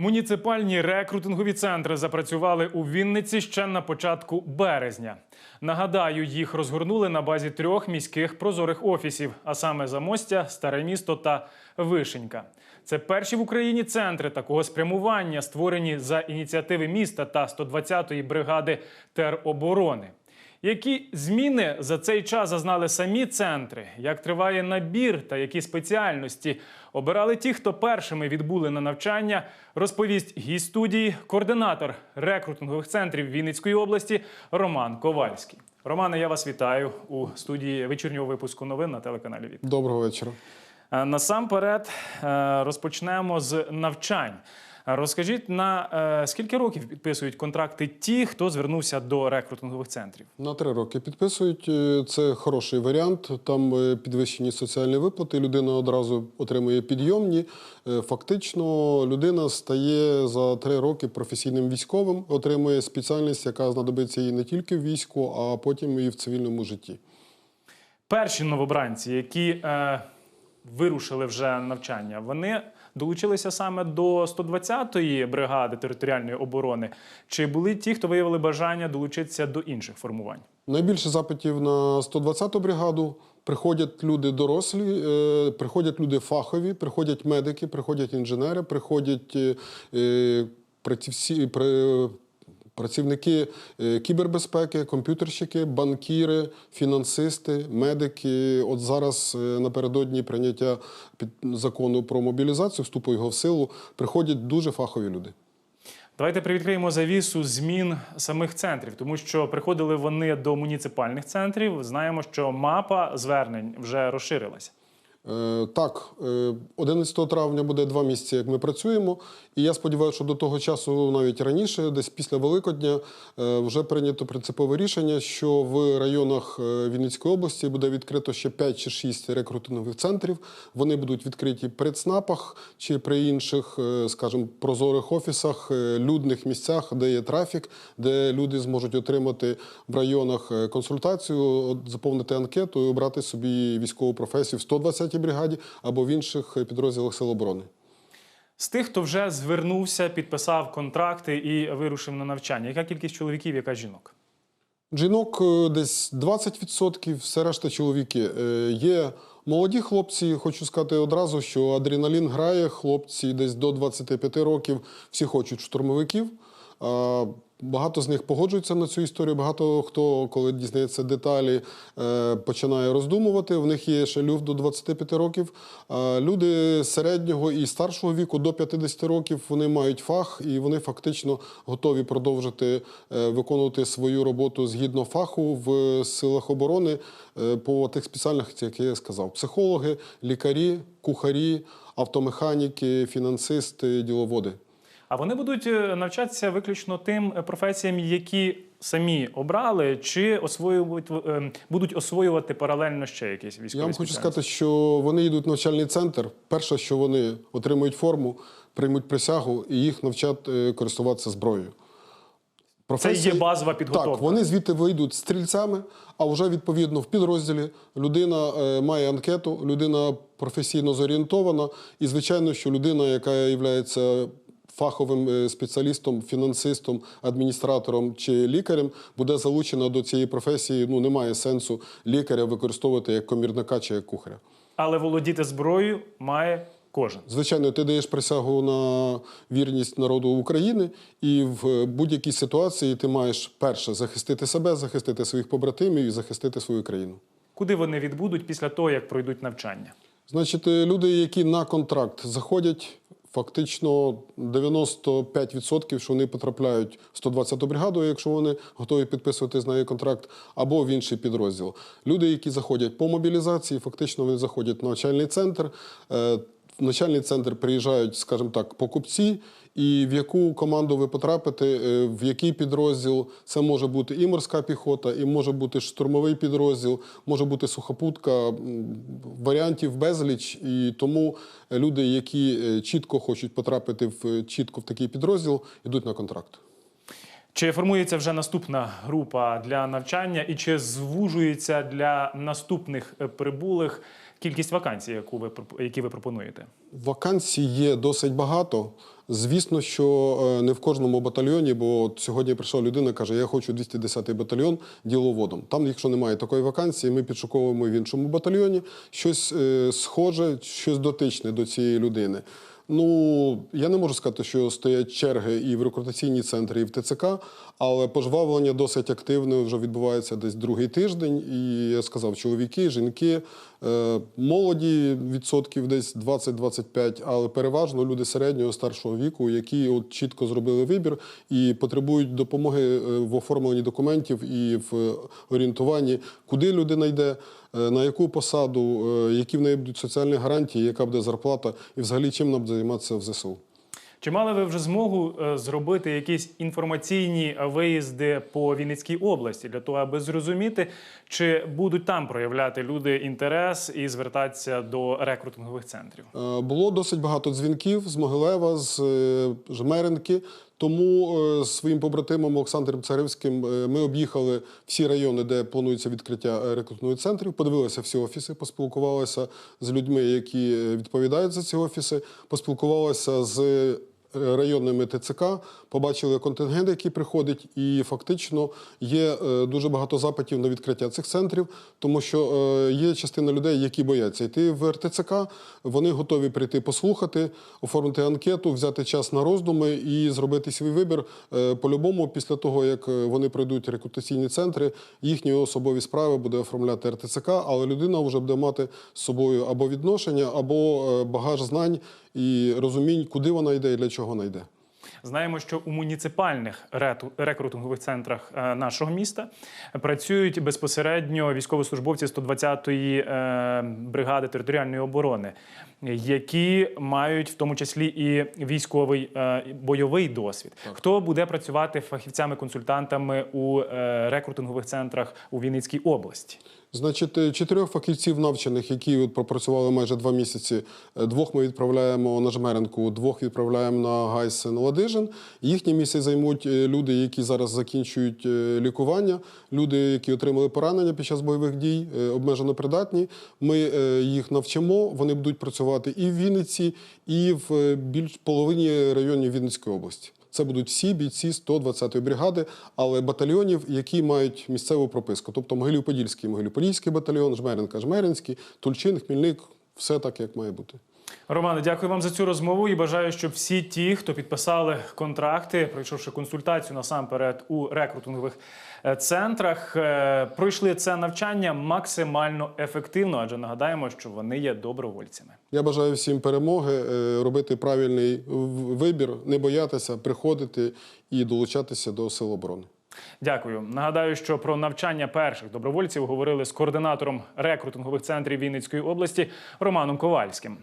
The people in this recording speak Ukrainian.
Муніципальні рекрутингові центри запрацювали у Вінниці ще на початку березня. Нагадаю, їх розгорнули на базі трьох міських прозорих офісів, а саме Замостя, Старе місто та Вишенька. Це перші в Україні центри такого спрямування, створені за ініціативи міста та 120-ї бригади тероборони. Які зміни за цей час зазнали самі центри? Як триває набір та які спеціальності обирали ті, хто першими відбули на навчання? Розповість гість студії, координатор рекрутингових центрів Вінницької області Роман Ковальський. Романе, я вас вітаю у студії вечірнього випуску новин на телеканалі Віт. Доброго вечора. Е, Насамперед е, розпочнемо з навчань. Розкажіть, на е, скільки років підписують контракти ті, хто звернувся до рекрутингових центрів? На три роки підписують. Е, Це хороший варіант. Там е, підвищені соціальні виплати. Людина одразу отримує підйомні. Фактично, людина стає за три роки професійним військовим, отримує спеціальність, яка знадобиться їй не тільки в війську, а потім і в цивільному житті. Перші новобранці, які е, вирушили вже навчання, вони долучилися саме до 120-ї бригади територіальної оборони. Чи були ті, хто виявили бажання долучитися до інших формувань? Найбільше запитів на 120-ту бригаду. Приходять люди дорослі, е, приходять люди фахові, приходять медики, приходять інженери, приходять е, е, працівці- працівники е, кібербезпеки, комп'ютерщики, банкіри, фінансисти, медики. От зараз е, напередодні прийняття закону про мобілізацію, вступу його в силу, приходять дуже фахові люди. Давайте привідкриємо завісу змін самих центрів, тому що приходили вони до муніципальних центрів. Знаємо, що мапа звернень вже розширилася. Е, Так, е, 11 травня буде два місяці, як ми працюємо. І я сподіваюся, що до того часу, навіть раніше, десь після Великодня, е, вже прийнято принципове рішення, що в районах е, Вінницької області буде відкрито ще 5 чи 6 рекрутингових центрів. Вони будуть відкриті при ЦНАПах чи при інших, е, скажімо, прозорих офісах, е, людних місцях, де є трафік, де люди зможуть отримати в районах е, консультацію, заповнити анкету і обрати собі військову професію в 120-й бригаді або в інших підрозділах Сил оборони. З тих, хто вже звернувся, підписав контракти і вирушив на навчання. Яка кількість чоловіків, яка жінок? Жінок е, десь 20%, все решта чоловіки. Е, Є молоді хлопці, хочу сказати одразу, що адреналін грає, хлопці десь до 25 років, всі хочуть штурмовиків. Багато з них погоджуються на цю історію. Багато хто, коли дізнається деталі, е, починає роздумувати. В них є ще люфт до 25 років. Люди середнього і старшого віку до 50 років вони мають фах і вони фактично готові продовжити е, виконувати свою роботу згідно фаху в силах оборони е, по тих спеціальностях, які я сказав: психологи, лікарі, кухарі, автомеханіки, фінансисти, діловоди. А вони будуть е, навчатися виключно тим е, професіям, які самі обрали, чи освоюють, е, будуть освоювати паралельно ще якісь військові Я вам хочу сказати, що вони йдуть в навчальний центр. Перше, що вони отримують форму, приймуть присягу і їх навчать користуватися зброєю. Це є базова підготовка. Так, вони звідти вийдуть стрільцями, а вже відповідно в підрозділі людина е, має анкету, людина професійно зорієнтована, і звичайно, що людина, яка є фаховим е, спеціалістом, фінансистом, адміністратором чи лікарем, буде залучена до цієї професії. Ну немає сенсу лікаря використовувати як комірника чи як кухаря. Але володіти зброєю має кожен. Звичайно, ти даєш присягу на вірність народу України, і в будь-якій ситуації ти маєш перше захистити себе, захистити своїх побратимів і захистити свою країну. Куди вони відбудуть після того, як пройдуть навчання? Значить, е, люди, які на контракт заходять, фактично 95% що вони потрапляють в 120-ту бригаду, якщо вони готові підписувати з нею контракт, або в інший підрозділ. Люди, які заходять по мобілізації, фактично вони заходять в навчальний центр. Е, В навчальний центр приїжджають, скажімо так, покупці, і в яку команду ви потрапите, е, в який підрозділ. Це може бути і морська піхота, і може бути штурмовий підрозділ, може бути сухопутка, варіантів безліч. І тому люди, які е, чітко хочуть потрапити в чітко в такий підрозділ, йдуть на контракт. Чи формується вже наступна група для навчання, і чи звужується для наступних е, прибулих кількість вакансій, яку ви які ви пропонуєте? Вакансій є досить багато. Звісно, що е, не в кожному батальйоні, бо от сьогодні прийшла людина, каже: Я хочу 210-й батальйон діловодом. Там, якщо немає такої вакансії, ми підшуковуємо в іншому батальйоні щось е, схоже, щось дотичне до цієї людини. Ну, я не можу сказати, що стоять черги і в рекрутаційні центри, і в ТЦК, але пожвавлення досить активне вже відбувається десь другий тиждень. І я сказав, чоловіки, жінки, е, молоді відсотків десь 20-25, але переважно люди середнього старшого віку, які от чітко зробили вибір і потребують допомоги е, в оформленні документів і в е, орієнтуванні, куди людина йде. Е, На яку посаду, е, які в неї будуть соціальні гарантії, яка буде зарплата, і взагалі чим нам займатися в ЗСУ? Чи мали ви вже змогу е, зробити якісь інформаційні виїзди по Вінницькій області для того, аби зрозуміти, чи будуть там проявляти люди інтерес і звертатися до рекрутингових центрів? Було досить багато дзвінків з Могилева, з Жмеринки. Тому е, з своїм побратимом Олександром Царевським е, ми об'їхали всі райони, де планується відкриття е, рекрутних центрів, подивилися всі офіси, поспілкувалися з людьми, які е, відповідають за ці офіси, поспілкувалися з е, районними ТЦК, побачили контингент, який приходить, і фактично є е, дуже багато запитів на відкриття цих центрів, тому що е, є частина людей, які бояться йти в РТЦК, вони готові прийти послухати, оформити анкету, взяти час на роздуми і зробити свій вибір. Е, По-любому, після того, як е, вони пройдуть рекрутаційні центри, їхні особові справи буде оформляти РТЦК, але людина вже буде мати з собою або відношення, або е, багаж знань і розумінь, куди вона йде і для чого вона йде. Знаємо, що у муніципальних рекрутингових центрах е, нашого міста працюють безпосередньо військовослужбовці 120-ї е, бригади територіальної оборони, які мають в тому числі і військовий е, бойовий досвід. Хто буде працювати фахівцями-консультантами у рекрутингових центрах у Вінницькій області? Значить, е, чотирьох фахівців навчених, які от пропрацювали майже два місяці. е, Двох ми відправляємо на Жмеренку, двох відправляємо на Гайс на Ладижин. Їхні місця займуть е, люди, які зараз закінчують лікування, люди, які отримали поранення під час бойових дій, обмежено придатні. Ми їх навчимо. Вони будуть працювати і в Вінниці, і в більш половині районів Вінницької області. Це будуть всі бійці 120-ї бригади, але батальйонів, які мають місцеву прописку. Тобто Могилів-Подільський, Могилів-Подільський батальйон, Жмеринка, Жмеринський, Тульчин, Хмільник, все так, як має бути. Романе, дякую вам за цю розмову і бажаю, щоб всі ті, хто підписали контракти, пройшовши консультацію насамперед у рекрутингових е, центрах, е, пройшли це навчання максимально ефективно, адже нагадаємо, що вони є добровольцями. Я бажаю всім перемоги, е, робити правильний вибір, не боятися, приходити і долучатися до сил оборони. Дякую. Нагадаю, що про навчання перших добровольців говорили з координатором рекрутингових центрів Вінницької області Романом Ковальським.